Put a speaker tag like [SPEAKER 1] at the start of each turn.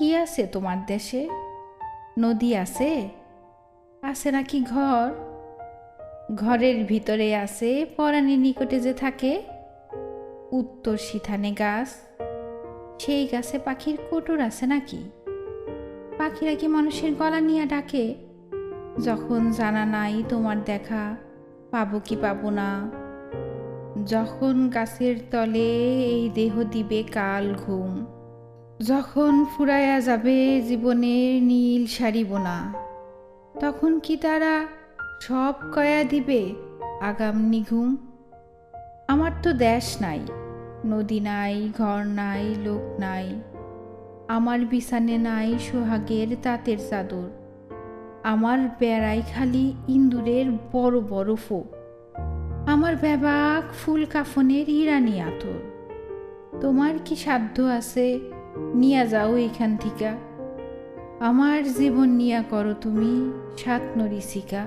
[SPEAKER 1] কি আছে তোমার দেশে? নদী আছে? আছে নাকি ঘর? ঘরের ভিতরে আছে পরাণীর নিকটে যে থাকে? উত্তর সিথানে গাছ। সেই গাছে পাখির কোটর আছে নাকি? পাখিরা কি মানুষের গলা নিয়ে ডাকে? যখন জানা নাই তোমার দেখা, পাবো কি পাবো না? যখন গাছের তলে এই দেহ দিবে কাল ঘুম। যখন ফুরাইয়া যাবে, জীবনের নীল সারিব না। তখন কি তারা সব কয়া দিবে, আগাম নিঘুম? আমার তো দেশ নাই, নদী নাই, ঘর নাই, লোক নাই। আমার বিছানে নাই সোহাগের তাঁতের চাদর। আমার বেড়াই খালি ইন্দুরের বড় বড় আমার ব্যাবাক ফুল কাফনের ইরানি আতর। তোমার কি সাধ্য আছে নিয়া যাও এখান থিকা। আমার জীবন নিয়া করো তুমি সাত নরিসিকা